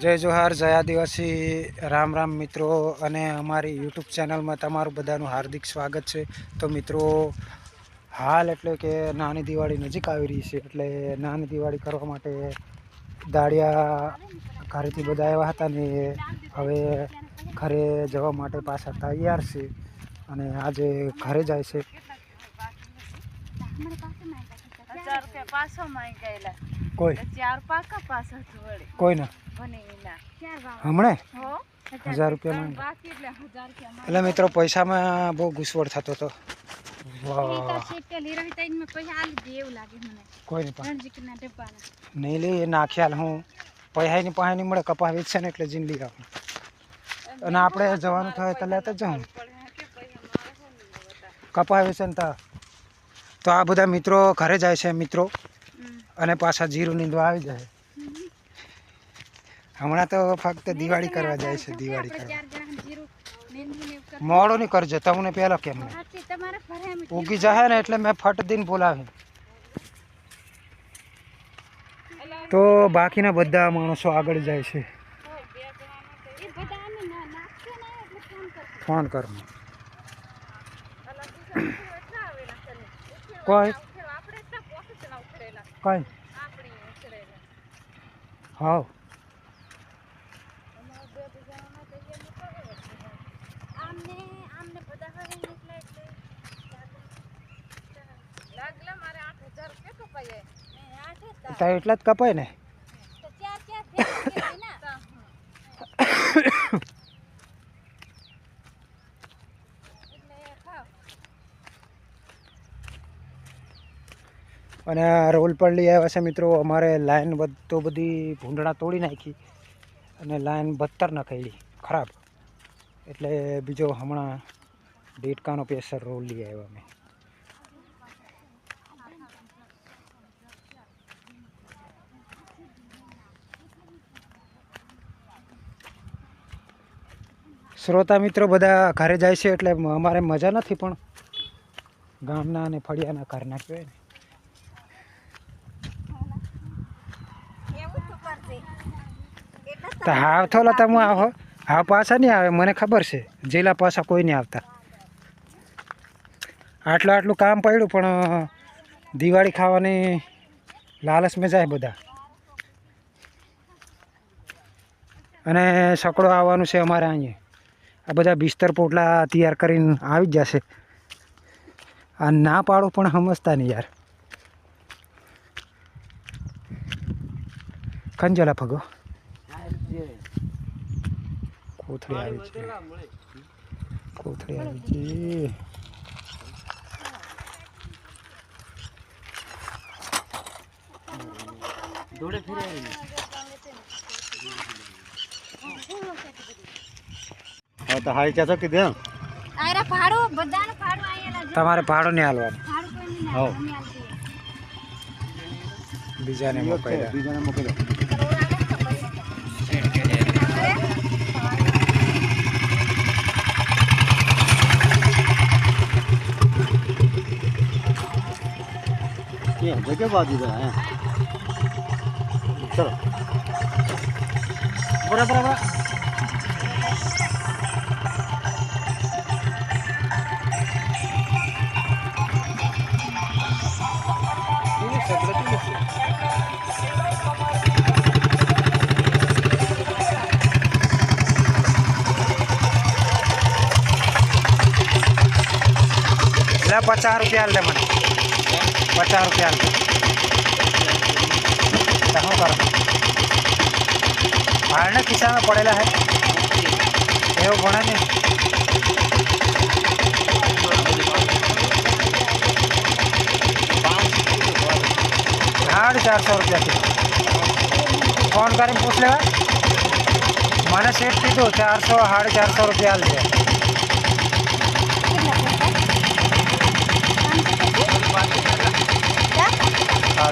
જય જોહાર, જય આદિવાસી, રામ રામ મિત્રો. અને અમારી યુટ્યુબ ચેનલમાં તમારું બધાનું હાર્દિક સ્વાગત છે. તો મિત્રો, હાલ એટલે કે નાની દિવાળી નજીક આવી રહી છે, એટલે નાની દિવાળી કરવા માટે દાળિયા ઘરેથી બધા આવ્યા હતા ને હવે ઘરે જવા માટે પાછા તૈયાર છે. અને આજે ઘરે જાય છે. હજાર રૂપિયા પાછો માંગ ગયેલા કોઈ ચાર પાકા પાછા વળી કોઈ ના ભણી એના હમણે? હો? હજાર રૂપિયા બાકી એટલે હજાર રૂપિયા એટલે મિત્રો પૈસામાં બહુ ઘૂસવડ થતો હતો. વાહ. કોઈ નહીં નહીં લે એ નાખ્યાલ હું. પૈસાની પાસે નહીં મળે કપા વેચશે ને એટલે લઈ આવું અને આપણે જવાનું થાય તો લેતા જ જાઉં કપા વેચે ને તા. તો આ બધા મિત્રો ઘરે જાય છે મિત્રો. અને પાછા જીરું નીંદવા આવી જાય. હમણાં તો ફક્ત દિવાળી કરવા જાય છે દિવાળી કરવા. મોડો નહીં કરજો તમને પહેલો કેમ નહીં? ઉગી જાય ને એટલે મેં ફટ દિન બોલાવી તો બાકીના બધા માણસો આગળ જાય છે. ફોન કરો. કોઈ? કઈ? હા લાગલા મારે આઠ હજાર રૂપિયા કપાય તો. એટલા જ કપાય ને? અને રોલ પર લઈ આવ્યા છે મિત્રો. અમારે લાઈન બધો બધી ભૂંડણા તોડી નાખી અને લાઈન બત્તર નાખેલી ખરાબ. એટલે બીજો હમણાં ડેટકાનો પેસર રોલ લઈ આવ્યા અમે. શ્રોતા મિત્રો બધા ઘરે જાય છે એટલે અમારે મજા નથી પણ ગામના અને ફળિયાના ઘરના કહેવાય ને. તો હાવ થોલા તમે આવો. હાવ પાછા નહીં આવે, મને ખબર છે. જિલ્લા પાછા કોઈ નહીં આવતા. આટલું આટલું કામ પડ્યું, પણ દિવાળી ખાવાની લાલચમાં જાય બધા. અને સકડો આવવાનું છે અમારે અહીંયા. આ બધા બિસ્તર પોટલા તૈયાર કરીને આવી જ જશે. આ ના પાડો પણ સમજતા નહીં યાર. કંજલા ભગો કોથળી આવી છે કોથળી આવી છે હા તો હાઈ ચાચો કીધું? આયરા ભાડું બધાનું ભાડું આયેલા. તમારે ભાડો હાલવાનું ના આલતીએ. બીજાને બીજાને મોકલી દો એ જગ્યા બાજુ છે હે ચલો બરાબર બરાબર લે પચાસ રૂપિયા હાલ દે મને પચાસ રૂપિયા હાલ દે તો શું કરો ભાડને ખિસ્સામાં પડેલા હે એવું ભણે નહીં સાડી ચારસો રૂપિયાથી ફોન કરીને પૂછ લેવા મને સેટ કીધું ચારસો સાડી ચારસો રૂપિયા હાલ દે સારું ચાલ એ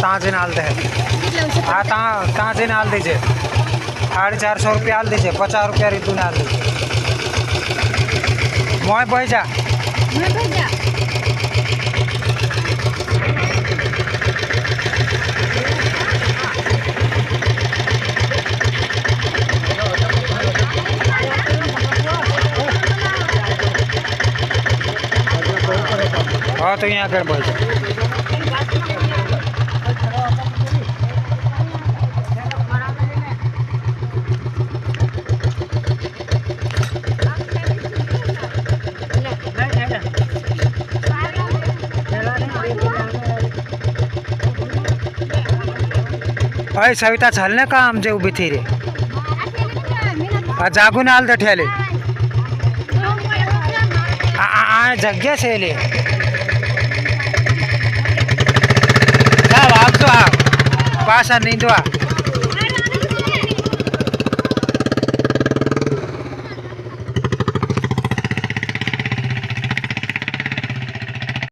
ત્યાં જઈને હાલ દે. હા ત્યાં ત્યાં જઈને હાલ દેજે. સાડી ચારસો રૂપિયા હાલ દેજે. પચાસ રૂપિયા રીતું હાલ મોય ભાઈ જા. હા, તો અહીંયા આગળ જા અય સવિતા ચાલ ને કામ જે ઊભી થઈ રે આ જાગુ ને હાલ તો ઠેલે આ જગ્યા છે લે સાહેબ આવજો આ પાછા નીંદવા.